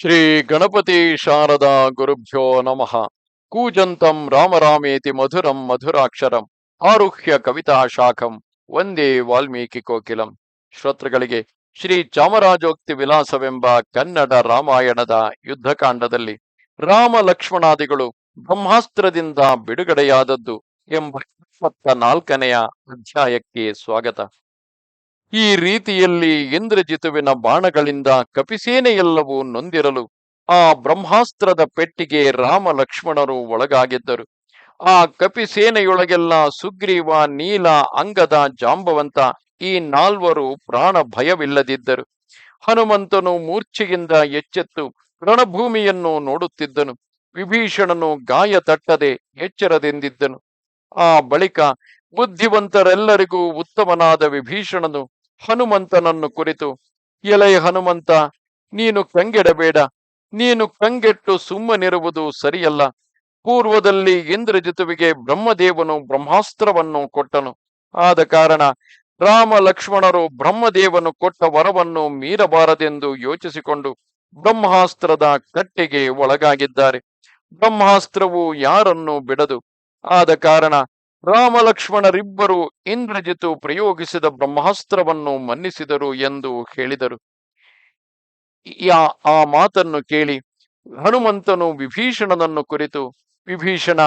ಶ್ರೀ ಗಣಪತಿ ಶಾರದಾ ಗುರುಭ್ಯೋ ನಮಃ. ಕೂಜಂತಂ ರಾಮರಾಮೇತಿ ಮಧುರಂ ಮಧುರಾಕ್ಷರಂ. ಆರುಹ್ಯ ಕವಿತಾ ಶಾಖಂ. ಒಂದೇ ವಾಲ್ಮೀಕಿ ಕೋಕಿಲಂ. ಶ್ರೋತೃಗಳಿಗೆ ಶ್ರೀ ಚಾಮರಾಜೋಕ್ತಿ ವಿಲಾಸವೆಂಬ ಕನ್ನಡ ರಾಮಾಯಣದ ಯುದ್ಧಕಾಂಡದಲ್ಲಿ ರಾಮ ಲಕ್ಷ್ಮಣಾದಿಗಳು ಬ್ರಹ್ಮಾಸ್ತ್ರದಿಂದ ಬಿಡುಗಡೆಯಾದದ್ದು ಎಂಬ ಇಪ್ಪತ್ತ ನಾಲ್ಕನೆಯ ಅಧ್ಯಾಯಕ್ಕೆ ಸ್ವಾಗತ. ಈ ರೀತಿಯಲ್ಲಿ ಇಂದ್ರಜಿತುವಿನ ಬಾಣಗಳಿಂದ ಕಪಿಸೇನೆಯೆಲ್ಲವೂ ನೊಂದಿರಲು ಆ ಬ್ರಹ್ಮಾಸ್ತ್ರದ ಪೆಟ್ಟಿಗೆ ರಾಮ ಲಕ್ಷ್ಮಣರು ಒಳಗಾಗಿದ್ದರು. ಆ ಕಪಿಸೇನೆಯೊಳಗೆಲ್ಲ ಸುಗ್ರೀವ, ನೀಲ, ಅಂಗದ ಜಾಂಬವಂತ ಈ ನಾಲ್ವರು ಪ್ರಾಣ ಭಯವಿಲ್ಲದಿದ್ದರು. ಹನುಮಂತನು ಮೂರ್ಛೆಯಿಂದ ಎಚ್ಚೆತ್ತು ರಣಭೂಮಿಯನ್ನು ನೋಡುತ್ತಿದ್ದನು. ವಿಭೀಷಣನು ಗಾಯ ತಟ್ಟದೆ ಎಚ್ಚರದೆಂದಿದ್ದನು. ಆ ಬಳಿಕ ಬುದ್ಧಿವಂತರೆಲ್ಲರಿಗೂ ಉತ್ತಮನಾದ ವಿಭೀಷಣನು ಹನುಮಂತನನ್ನು ಕುರಿತು, ಎಲೈ ಹನುಮಂತ, ನೀನು ಕಂಗೆಡಬೇಡ, ನೀನು ಕಂಗೆಟ್ಟು ಸುಮ್ಮನಿರುವುದು ಸರಿಯಲ್ಲ. ಪೂರ್ವದಲ್ಲಿ ಇಂದ್ರಜಿತುವಿಗೆ ಬ್ರಹ್ಮದೇವನು ಬ್ರಹ್ಮಾಸ್ತ್ರವನ್ನು ಕೊಟ್ಟನು. ಆದ ಕಾರಣ ರಾಮ ಲಕ್ಷ್ಮಣರು ಬ್ರಹ್ಮದೇವನು ಕೊಟ್ಟ ವರವನ್ನು ಮೀರಬಾರದೆಂದು ಯೋಚಿಸಿಕೊಂಡು ಬ್ರಹ್ಮಾಸ್ತ್ರದ ಕಟ್ಟೆಗೆ ಒಳಗಾಗಿದ್ದಾರೆ. ಬ್ರಹ್ಮಾಸ್ತ್ರವು ಯಾರನ್ನು ಬಿಡದು. ಆದ ಕಾರಣ ರಾಮ ಲಕ್ಷ್ಮಣರಿಬ್ಬರು ಇಂದ್ರಜಿತು ಪ್ರಯೋಗಿಸಿದ ಬ್ರಹ್ಮಾಸ್ತ್ರವನ್ನು ಮನ್ನಿಸಿದರು ಎಂದು ಹೇಳಿದರು. ಯಾ, ಆ ಮಾತನ್ನು ಕೇಳಿ ಹನುಮಂತನು ವಿಭೀಷಣನನ್ನು ಕುರಿತು, ವಿಭೀಷಣ,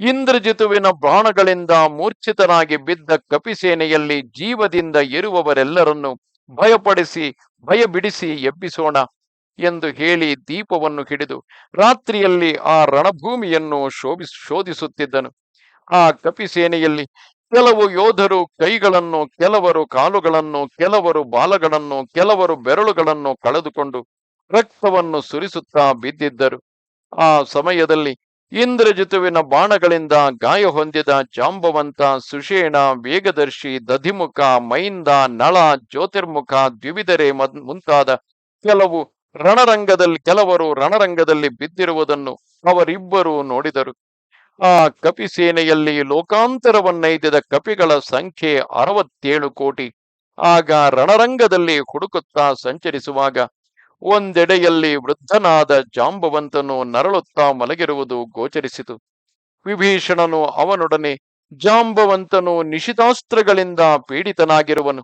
ಇಂದ್ರಜಿತುವಿನ ಬಾಣಗಳಿಂದ ಮೂರ್ಛಿತನಾಗಿ ಬಿದ್ದ ಕಪಿಸೇನೆಯಲ್ಲಿ ಜೀವದಿಂದ ಇರುವವರೆಲ್ಲರನ್ನು ಭಯಪಡಿಸಿ ಭಯ ಬಿಡಿಸಿ ಎಬ್ಬಿಸೋಣ ಎಂದು ಹೇಳಿ ದೀಪವನ್ನು ಹಿಡಿದು ರಾತ್ರಿಯಲ್ಲಿ ಆ ರಣಭೂಮಿಯನ್ನು ಶೋಭಿ, ಶೋಧಿಸುತ್ತಿದ್ದನು. ಆ ಕಪಿಸೇನೆಯಲ್ಲಿ ಕೆಲವು ಯೋಧರು ಕೈಗಳನ್ನು, ಕೆಲವರು ಕಾಲುಗಳನ್ನು, ಕೆಲವರು ಬಾಲಗಳನ್ನು, ಕೆಲವರು ಬೆರಳುಗಳನ್ನು ಕಳೆದುಕೊಂಡು ರಕ್ತವನ್ನು ಸುರಿಸುತ್ತಾ ಬಿದ್ದಿದ್ದರು. ಆ ಸಮಯದಲ್ಲಿ ಇಂದ್ರಜಿತುವಿನ ಬಾಣಗಳಿಂದ ಗಾಯ ಹೊಂದಿದ ಜಾಂಬವಂತ, ಸುಷೇಣ, ವೇಗದರ್ಶಿ, ದಧಿಮುಖ, ಮೈಂದ, ನಳ, ಜ್ಯೋತಿರ್ಮುಖ, ದ್ವಿವಿಧರೆ ಮುಂತಾದ ಕೆಲವು ರಣರಂಗದಲ್ಲಿ ಕೆಲವರು ರಣರಂಗದಲ್ಲಿ ಬಿದ್ದಿರುವುದನ್ನು ಅವರಿಬ್ಬರು ನೋಡಿದರು. ಆ ಕಪಿ ಸೇನೆಯಲ್ಲಿ ಲೋಕಾಂತರವನ್ನೈದಿದ ಕಪಿಗಳ ಸಂಖ್ಯೆ ಅರವತ್ತೇಳು ಕೋಟಿ. ಆಗ ರಣರಂಗದಲ್ಲಿ ಹುಡುಕುತ್ತಾ ಸಂಚರಿಸುವಾಗ ಒಂದೆಡೆಯಲ್ಲಿ ವೃದ್ಧನಾದ ಜಾಂಬವಂತನು ನರಳುತ್ತಾ ಮಲಗಿರುವುದು ಗೋಚರಿಸಿತು. ವಿಭೀಷಣನು ಅವನೊಡನೆ ಜಾಂಬವಂತನು ನಿಶಿತಾಸ್ತ್ರಗಳಿಂದ ಪೀಡಿತನಾಗಿರುವನು.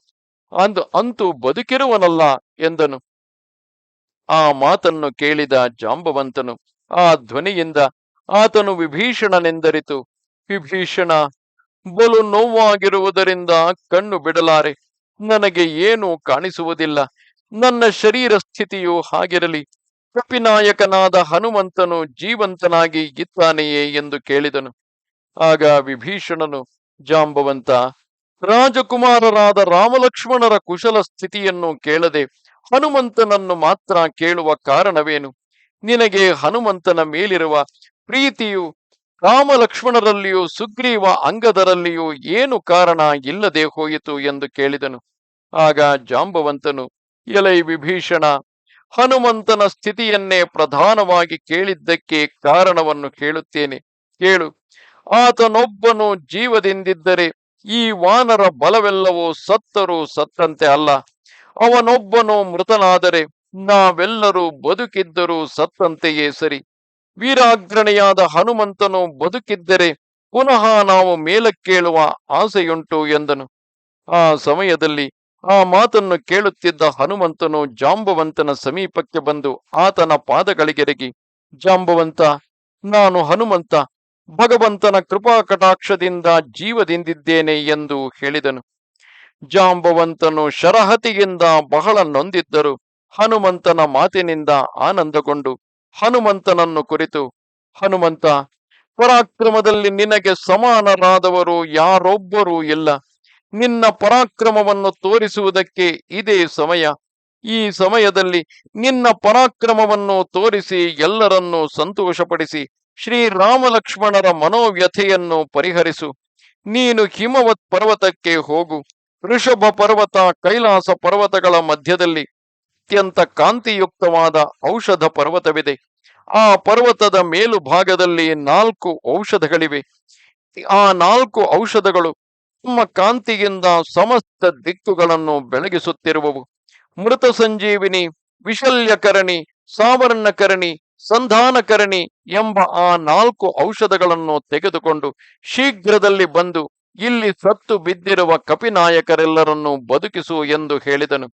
ಅಂದು ಅಂತೂ ಬದುಕಿರುವನಲ್ಲ ಎಂದನು. ಆ ಮಾತನ್ನು ಕೇಳಿದ ಜಾಂಬವಂತನು ಆ ಧ್ವನಿಯಿಂದ ಆತನು ವಿಭೀಷಣನೆಂದರಿತು. ವಿಭೀಷಣ, ಬಲು ನೋವಾಗಿರುವುದರಿಂದ ಕಣ್ಣು ಬಿಡಲಾರೆ. ನನಗೆ ಏನೂ ಕಾಣಿಸುವುದಿಲ್ಲ. ನನ್ನ ಶರೀರ ಸ್ಥಿತಿಯು ಹಾಗಿರಲಿ. ಕಪಿನಾಯಕನಾದ ಹನುಮಂತನು ಜೀವಂತನಾಗಿ ಇದ್ದಾನೆಯೇ ಎಂದು ಕೇಳಿದನು. ಆಗ ವಿಭೀಷಣನು, ಜಾಂಬವಂತ, ರಾಜಕುಮಾರರಾದ ರಾಮಲಕ್ಷ್ಮಣರ ಕುಶಲ ಸ್ಥಿತಿಯನ್ನು ಕೇಳದೆ ಹನುಮಂತನನ್ನು ಮಾತ್ರ ಕೇಳುವ ಕಾರಣವೇನು? ನಿನಗೆ ಹನುಮಂತನ ಮೇಲಿರುವ ಪ್ರೀತಿಯು ರಾಮಲಕ್ಷ್ಮಣರಲ್ಲಿಯೂ ಸುಗ್ರೀವ ಅಂಗದರಲ್ಲಿಯೂ ಏನು ಕಾರಣ ಇಲ್ಲದೆ ಹೋಯಿತು ಎಂದು ಕೇಳಿದನು. ಆಗ ಜಾಂಬವಂತನು, ಎಲೈ ವಿಭೀಷಣ, ಹನುಮಂತನ ಸ್ಥಿತಿಯನ್ನೇ ಪ್ರಧಾನವಾಗಿ ಕೇಳಿದ್ದಕ್ಕೆ ಕಾರಣವನ್ನು ಕೇಳುತ್ತೇನೆ. ಕೇಳು. ಆತನೊಬ್ಬನು ಜೀವದಿಂದಿದ್ದರೆ ಈ ವಾನರ ಬಲವೆಲ್ಲವೂ ಸತ್ತರೂ ಸತ್ತಂತೆ ಅಲ್ಲ. ಅವನೊಬ್ಬನು ಮೃತನಾದರೆ ನಾವೆಲ್ಲರೂ ಬದುಕಿದ್ದರೂ ಸತ್ತಂತೆಯೇ ಸರಿ. ವೀರಾಗ್ರಣೆಯಾದ ಹನುಮಂತನು ಬದುಕಿದ್ದರೆ ಪುನಃ ನಾವು ಮೇಲಕ್ಕೇಳುವ ಆಸೆಯುಂಟು ಎಂದನು. ಆ ಸಮಯದಲ್ಲಿ ಆ ಮಾತನ್ನು ಕೇಳುತ್ತಿದ್ದ ಹನುಮಂತನು ಜಾಂಬವಂತನ ಸಮೀಪಕ್ಕೆ ಬಂದು ಆತನ ಪಾದಗಳಿಗೆರಗಿ, ಜಾಂಬವಂತ, ನಾನು ಹನುಮಂತ, ಭಗವಂತನ ಕೃಪಾ ಕಟಾಕ್ಷದಿಂದ ಜೀವದಿಂದಿದ್ದೇನೆ ಎಂದು ಹೇಳಿದನು. ಜಾಂಬವಂತನು ಶರಹತಿಯಿಂದ ಬಹಳ ನೊಂದಿದ್ದರು. ಹನುಮಂತನ ಮಾತಿನಿಂದ ಆನಂದಗೊಂಡು ಹನುಮಂತನನ್ನು ಕುರಿತು, ಹನುಮಂತ, ಪರಾಕ್ರಮದಲ್ಲಿ ನಿನಗೆ ಸಮಾನರಾದವರು ಯಾರೊಬ್ಬರೂ ಇಲ್ಲ. ನಿನ್ನ ಪರಾಕ್ರಮವನ್ನು ತೋರಿಸುವುದಕ್ಕೆ ಇದೇ ಸಮಯ. ಈ ಸಮಯದಲ್ಲಿ ನಿನ್ನ ಪರಾಕ್ರಮವನ್ನು ತೋರಿಸಿ ಎಲ್ಲರನ್ನೂ ಸಂತೋಷಪಡಿಸಿ, ಶ್ರೀರಾಮಲಕ್ಷ್ಮಣರ ಮನೋವ್ಯಥೆಯನ್ನು ಪರಿಹರಿಸು. ನೀನು ಹಿಮವತ್ ಪರ್ವತಕ್ಕೆ ಹೋಗು. ಋಷಭ ಪರ್ವತ, ಕೈಲಾಸ ಪರ್ವತಗಳ ಮಧ್ಯದಲ್ಲಿ ಅತ್ಯಂತ ಕಾಂತಿಯುಕ್ತವಾದ ಔಷಧ ಪರ್ವತವಿದೆ. ಆ ಪರ್ವತದ ಮೇಲು ಭಾಗದಲ್ಲಿ ನಾಲ್ಕು ಔಷಧಗಳಿವೆ. ಆ ನಾಲ್ಕು ಔಷಧಗಳು ತಮ್ಮ ಕಾಂತಿಯಿಂದ ಸಮಸ್ತ ದಿಕ್ಕುಗಳನ್ನು ಬೆಳಗಿಸುತ್ತಿರುವವು. ಮೃತ ಸಂಜೀವಿನಿ, ವಿಶಲ್ಯಕರಣಿ, ಸಾವರ್ಣಕರಣಿ, ಸಂಧಾನಕರಣಿ ಎಂಬ ಆ ನಾಲ್ಕು ಔಷಧಗಳನ್ನು ತೆಗೆದುಕೊಂಡು ಶೀಘ್ರದಲ್ಲಿ ಬಂದು ಇಲ್ಲಿ ಸತ್ತು ಬಿದ್ದಿರುವ ಕಪಿನಾಯಕರೆಲ್ಲರನ್ನು ಬದುಕಿಸು ಎಂದು ಹೇಳಿದನು.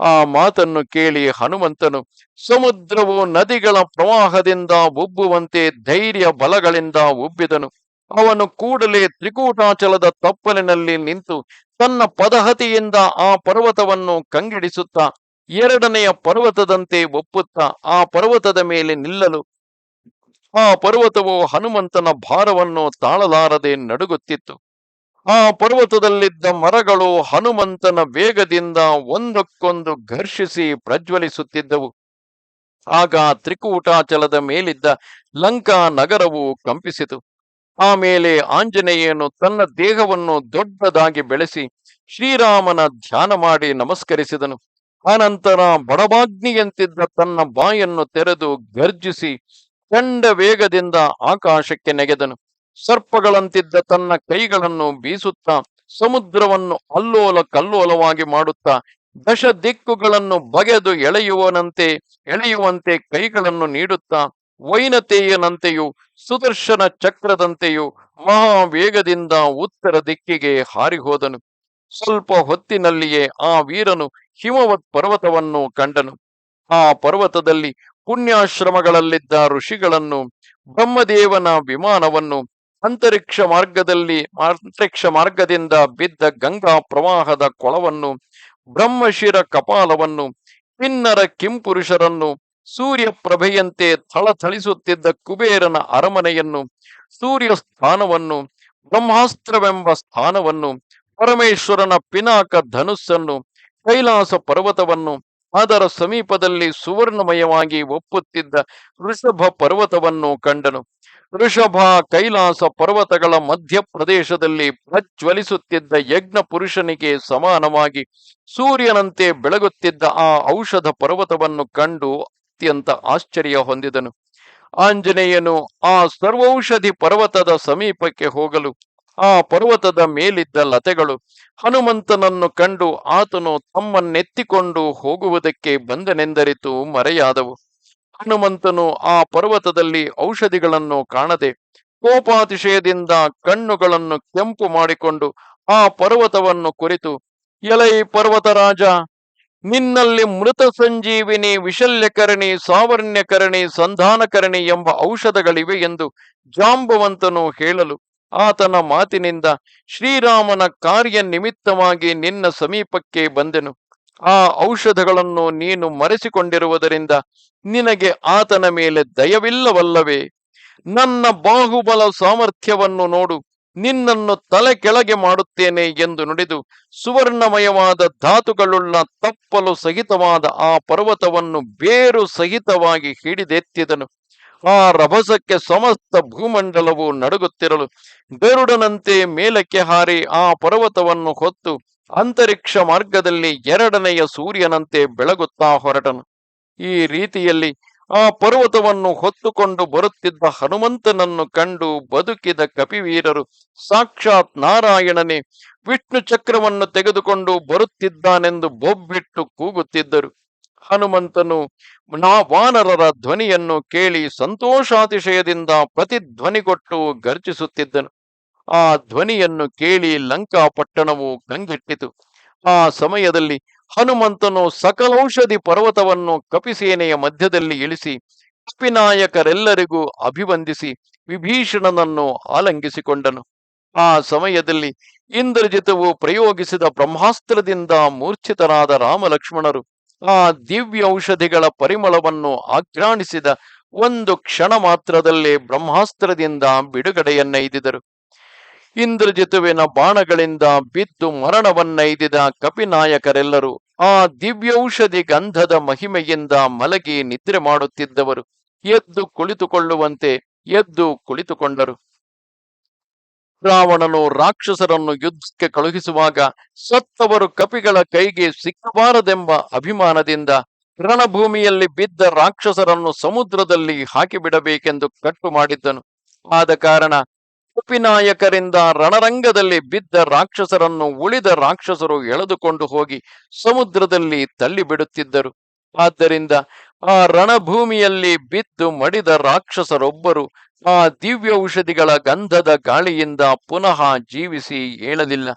ಆ ಮಾತನ್ನು ಕೇಳಿ ಹನುಮಂತನು, ಸಮುದ್ರವು ನದಿಗಳ ಪ್ರವಾಹದಿಂದ ಉಬ್ಬುವಂತೆ ಧೈರ್ಯ ಬಲಗಳಿಂದ ಉಬ್ಬಿದನು. ಅವನು ಕೂಡಲೇ ತ್ರಿಕೂಟಾಚಲದ ತಪ್ಪಲಿನಲ್ಲಿ ನಿಂತು ತನ್ನ ಪದಹತಿಯಿಂದ ಆ ಪರ್ವತವನ್ನು ಕಂಗಿಡಿಸುತ್ತಾ, ಎರಡನೆಯ ಪರ್ವತದಂತೆ ಒಪ್ಪುತ್ತಾ, ಆ ಪರ್ವತದ ಮೇಲೆ ನಿಲ್ಲಲು. ಆ ಪರ್ವತವು ಹನುಮಂತನ ಭಾರವನ್ನು ತಾಳಲಾರದೆ ನಡುಗುತ್ತಿತ್ತು. ಆ ಪರ್ವತದಲ್ಲಿದ್ದ ಮರಗಳು ಹನುಮಂತನ ವೇಗದಿಂದ ಒಂದಕ್ಕೊಂದು ಘರ್ಷಿಸಿ ಪ್ರಜ್ವಲಿಸುತ್ತಿದ್ದವು. ಆಗ ತ್ರಿಕೂಟಾಚಲದ ಮೇಲಿದ್ದ ಲಂಕಾ ನಗರವು ಕಂಪಿಸಿತು. ಆಮೇಲೆ ಆಂಜನೇಯನು ತನ್ನ ದೇಹವನ್ನು ದೊಡ್ಡದಾಗಿ ಬೆಳೆಸಿ ಶ್ರೀರಾಮನ ಧ್ಯಾನ ಮಾಡಿ ನಮಸ್ಕರಿಸಿದನು. ಅನಂತರ ಬಡಬಾಗ್ನಿಯಂತಿದ್ದ ತನ್ನ ಬಾಯನ್ನು ತೆರೆದು ಗರ್ಜಿಸಿ ಚಂಡ ವೇಗದಿಂದ ಆಕಾಶಕ್ಕೆ ನೆಗೆದನು. ಸರ್ಪಗಳಂತಿದ್ದ ತನ್ನ ಕೈಗಳನ್ನು ಬೀಸುತ್ತಾ, ಸಮುದ್ರವನ್ನು ಅಲ್ಲೋಲ ಕಲ್ಲೋಲವಾಗಿ ಮಾಡುತ್ತಾ ದಶ ದಿಕ್ಕುಗಳನ್ನು ಬಗೆದು ಎಳೆಯುವನಂತೆ, ಎಳೆಯುವಂತೆ ಕೈಗಳನ್ನು ನೀಡುತ್ತಾ, ವೈನತೆಯನಂತೆಯೂ, ಸುದರ್ಶನ ಚಕ್ರದಂತೆಯೂ ಮಹಾವೇಗದಿಂದ ಉತ್ತರ ದಿಕ್ಕಿಗೆ ಹಾರಿಹೋದನು. ಸ್ವಲ್ಪ ಹೊತ್ತಿನಲ್ಲಿಯೇ ಆ ವೀರನು ಹಿಮವತ್ ಪರ್ವತವನ್ನು ಕಂಡನು. ಆ ಪರ್ವತದಲ್ಲಿ ಪುಣ್ಯಾಶ್ರಮಗಳಲ್ಲಿದ್ದ ಋಷಿಗಳನ್ನು, ಬ್ರಹ್ಮದೇವನ ವಿಮಾನವನ್ನು ಅಂತರಿಕ್ಷ ಮಾರ್ಗದಲ್ಲಿ ಅಂತರಿಕ್ಷ ಮಾರ್ಗದಿಂದ ಬಿದ್ದ ಗಂಗಾ ಪ್ರವಾಹದ ಕೊಳವನ್ನು, ಬ್ರಹ್ಮಶಿರ ಕಪಾಲವನ್ನು, ಕಿನ್ನರ ಕಿಂಪುರುಷರನ್ನು ಸೂರ್ಯ ಪ್ರಭೆಯಂತೆ ಥಳಥಳಿಸುತ್ತಿದ್ದ ಕುಬೇರನ ಅರಮನೆಯನ್ನು ಸೂರ್ಯ ಸ್ಥಾನವನ್ನು ಬ್ರಹ್ಮಾಸ್ತ್ರವೆಂಬ ಸ್ಥಾನವನ್ನು, ಪರಮೇಶ್ವರನ ಪಿನಾಕ ಧನುಸ್ಸನ್ನು, ಕೈಲಾಸ ಪರ್ವತವನ್ನು, ಅದರ ಸಮೀಪದಲ್ಲಿ ಸುವರ್ಣಮಯವಾಗಿ ಒಪ್ಪುತ್ತಿದ್ದ ಋಷಭ ಪರ್ವತವನ್ನು ಕಂಡನು. ವೃಷಭ ಕೈಲಾಸ ಪರ್ವತಗಳ ಮಧ್ಯಪ್ರದೇಶದಲ್ಲಿ ಪ್ರಜ್ವಲಿಸುತ್ತಿದ್ದ ಯಜ್ಞ ಪುರುಷನಿಗೆ ಸಮಾನವಾಗಿ ಸೂರ್ಯನಂತೆ ಬೆಳಗುತ್ತಿದ್ದ ಆ ಔಷಧ ಪರ್ವತವನ್ನು ಕಂಡು ಅತ್ಯಂತ ಆಶ್ಚರ್ಯ ಹೊಂದಿದನು. ಆಂಜನೇಯನು ಆ ಸರ್ವೌಷಧಿ ಪರ್ವತದ ಸಮೀಪಕ್ಕೆ ಹೋಗಲು ಆ ಪರ್ವತದ ಮೇಲಿದ್ದ ಲತೆಗಳು ಹನುಮಂತನನ್ನು ಕಂಡು ಆತನು ತಮ್ಮನ್ನೆತ್ತಿಕೊಂಡು ಹೋಗುವುದಕ್ಕೆ ಬಂದನೆಂದರಿತು ಮರೆಯಾದವು. ಹನುಮಂತನು ಆ ಪರ್ವತದಲ್ಲಿ ಔಷಧಿಗಳನ್ನು ಕಾಣದೆ ಕೋಪಾತಿಶಯದಿಂದ ಕಣ್ಣುಗಳನ್ನು ಕೆಂಪು ಮಾಡಿಕೊಂಡು ಆ ಪರ್ವತವನ್ನು ಕುರಿತು, ಎಲೈ ಪರ್ವತರಾಜ, ನಿನ್ನಲ್ಲಿ ಮೃತ ಸಂಜೀವಿನಿ ವಿಶಲ್ಯಕರಣಿ, ಸಾವರ್ಣ್ಯಕರಣಿ, ಸಂಧಾನಕರಣಿ ಎಂಬ ಔಷಧಗಳಿವೆ ಎಂದು ಜಾಂಬವಂತನು ಹೇಳಲು ಆತನ ಮಾತಿನಿಂದ ಶ್ರೀರಾಮನ ಕಾರ್ಯ ನಿಮಿತ್ತವಾಗಿ ನಿನ್ನ ಸಮೀಪಕ್ಕೆ ಬಂದೆನು. ಆ ಔಷಧಗಳನ್ನು ನೀನು ಮರೆಸಿಕೊಂಡಿರುವುದರಿಂದ ನಿನಗೆ ಆತನ ಮೇಲೆ ದಯವಿಲ್ಲವಲ್ಲವೇ? ನನ್ನ ಬಾಹುಬಲ ಸಾಮರ್ಥ್ಯವನ್ನು ನೋಡು, ನಿನ್ನನ್ನು ತಲೆ ಕೆಳಗೆ ಮಾಡುತ್ತೇನೆ ಎಂದು ನುಡಿದು ಸುವರ್ಣಮಯವಾದ ಧಾತುಗಳುಳ್ಳ ತಪ್ಪಲು ಸಹಿತವಾದ ಆ ಪರ್ವತವನ್ನು ಬೇರು ಸಹಿತವಾಗಿ ಹಿಡಿದೆತ್ತಿದನು. ಆ ರಭಸಕ್ಕೆ ಸಮಸ್ತ ಭೂಮಂಡಲವು ನಡುಗುತ್ತಿರಲು ಗರುಡನಂತೆ ಮೇಲಕ್ಕೆ ಹಾರಿ ಆ ಪರ್ವತವನ್ನು ಹೊತ್ತು ಅಂತರಿಕ್ಷ ಮಾರ್ಗದಲ್ಲಿ ಎರಡನೆಯ ಸೂರ್ಯನಂತೆ ಬೆಳಗುತ್ತಾ ಹೊರಟನು. ಈ ರೀತಿಯಲ್ಲಿ ಆ ಪರ್ವತವನ್ನು ಹೊತ್ತುಕೊಂಡು ಬರುತ್ತಿದ್ದ ಹನುಮಂತನನ್ನು ಕಂಡು ಬದುಕಿದ ಕಪಿವೀರರು ಸಾಕ್ಷಾತ್ ನಾರಾಯಣನೇ ವಿಷ್ಣು ಚಕ್ರವನ್ನು ತೆಗೆದುಕೊಂಡು ಬರುತ್ತಿದ್ದಾನೆಂದು ಬೊಬ್ಬಿಟ್ಟು ಕೂಗುತ್ತಿದ್ದರು. ಹನುಮಂತನು ನಾ ವಾನರರ ಧ್ವನಿಯನ್ನು ಕೇಳಿ ಸಂತೋಷಾತಿಶಯದಿಂದ ಪ್ರತಿಧ್ವನಿಗೊಟ್ಟು ಗರ್ಜಿಸುತ್ತಿದ್ದನು. ಆ ಧ್ವನಿಯನ್ನು ಕೇಳಿ ಲಂಕಾ ಪಟ್ಟಣವು ಕಂಗೆಟ್ಟಿತು ಆ ಸಮಯದಲ್ಲಿ ಹನುಮಂತನು ಸಕಲೌಷಧಿ ಪರ್ವತವನ್ನು ಕಪಿಸೇನೆಯ ಮಧ್ಯದಲ್ಲಿ ಇಳಿಸಿ, ಕಪಿನಾಯಕರೆಲ್ಲರಿಗೂ ಅಭಿವಂದಿಸಿ, ವಿಭೀಷಣನನ್ನು ಆಲಂಗಿಸಿಕೊಂಡನು. ಆ ಸಮಯದಲ್ಲಿ ಇಂದ್ರಜಿತವು ಪ್ರಯೋಗಿಸಿದ ಬ್ರಹ್ಮಾಸ್ತ್ರದಿಂದ ಮೂರ್ಛಿತರಾದ ರಾಮಲಕ್ಷ್ಮಣರು ಆ ದಿವ್ಯ ಔಷಧಿಗಳ ಪರಿಮಳವನ್ನು ಆಘ್ರಾಣಿಸಿದ ಒಂದು ಕ್ಷಣ ಮಾತ್ರದಲ್ಲೇ ಬ್ರಹ್ಮಾಸ್ತ್ರದಿಂದ ಬಿಡುಗಡೆಯನ್ನೈದಿದರು ಇಂದ್ರಜಿತುವಿನ ಬಾಣಗಳಿಂದ ಬಿದ್ದು ಮರಣವನ್ನೈದಿದ ಕಪಿನಾಯಕರೆಲ್ಲರೂ ಆ ದಿವ್ಯೌಷಧಿ ಗಂಧದ ಮಹಿಮೆಯಿಂದ ಮಲಗಿ ನಿದ್ರೆ ಮಾಡುತ್ತಿದ್ದವರು. ಎದ್ದು ಕುಳಿತುಕೊಳ್ಳುವಂತೆ ಎದ್ದು ಕುಳಿತುಕೊಂಡರು. ರಾವಣನು ರಾಕ್ಷಸರನ್ನು ಯುದ್ಧಕ್ಕೆ ಕಳುಹಿಸುವಾಗ ಸತ್ತವರು ಕಪಿಗಳ ಕೈಗೆ ಸಿಕ್ಕಬಾರದೆಂಬ ಅಭಿಮಾನದಿಂದ ರಣಭೂಮಿಯಲ್ಲಿ ಬಿದ್ದ ರಾಕ್ಷಸರನ್ನು ಸಮುದ್ರದಲ್ಲಿ ಹಾಕಿಬಿಡಬೇಕೆಂದು ಕಟ್ಟು ಮಾಡಿದ್ದನು. ಆದ ಕಾರಣ ಕಪಿನಾಯಕರಿಂದ ರಣರಂಗದಲ್ಲಿ ಬಿದ್ದ ರಾಕ್ಷಸರನ್ನು ಉಳಿದ ರಾಕ್ಷಸರು ಎಳೆದುಕೊಂಡು ಹೋಗಿ ಸಮುದ್ರದಲ್ಲಿ ತಳ್ಳಿಬಿಡುತ್ತಿದ್ದರು. ಆದ್ದರಿಂದ ಆ ರಣಭೂಮಿಯಲ್ಲಿ ಬಿದ್ದು ಮಡಿದ ರಾಕ್ಷಸರೊಬ್ಬರು ಆ ದಿವ್ಯ ಔಷಧಿಗಳ ಗಂಧದ ಗಾಳಿಯಿಂದ ಪುನಃ ಜೀವಿಸಿ ಏಳಲಿಲ್ಲ.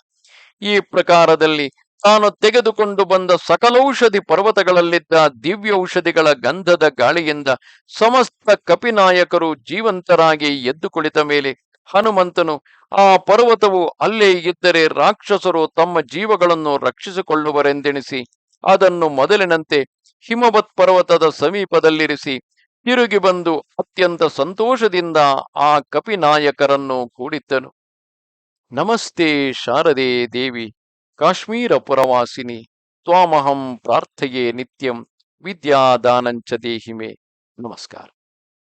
ಈ ಪ್ರಕಾರದಲ್ಲಿ ತಾನು ತೆಗೆದುಕೊಂಡು ಬಂದ ಸಕಲೌಷಧಿ ಪರ್ವತಗಳಲ್ಲಿದ್ದ ದಿವ್ಯ ಔಷಧಿಗಳ ಗಂಧದ ಗಾಳಿಯಿಂದ ಸಮಸ್ತ ಕಪಿನಾಯಕರು ಜೀವಂತರಾಗಿ ಎದ್ದು ಕುಳಿತ ಮೇಲೆ ಹನುಮಂತನು ಆ ಪರ್ವತವು ಅಲ್ಲೇ ಇದ್ದರೆ ರಾಕ್ಷಸರು ತಮ್ಮ ಜೀವಗಳನ್ನು ರಕ್ಷಿಸಿಕೊಳ್ಳುವರೆಂದೆಣಿಸಿ, ಅದನ್ನು ಮೊದಲಿನಂತೆ ಹಿಮವತ್ ಪರ್ವತದ ಸಮೀಪದಲ್ಲಿರಿಸಿ, ತಿರುಗಿ ಬಂದು ಅತ್ಯಂತ ಸಂತೋಷದಿಂದ ಆ ಕಪಿನಾಯಕರನ್ನು ಕೂಡಿದ್ದನು. ನಮಸ್ತೆ ಶಾರದೆ ದೇವಿ, ಕಾಶ್ಮೀರ ಪುರವಾಸಿನಿ, ತ್ವಾಮಹಂ ಪ್ರಾರ್ಥೆಯೇ ನಿತ್ಯಂ, ವಿದ್ಯಾದಾನಂಚ ದೇಹಿಮೆ. ನಮಸ್ಕಾರ.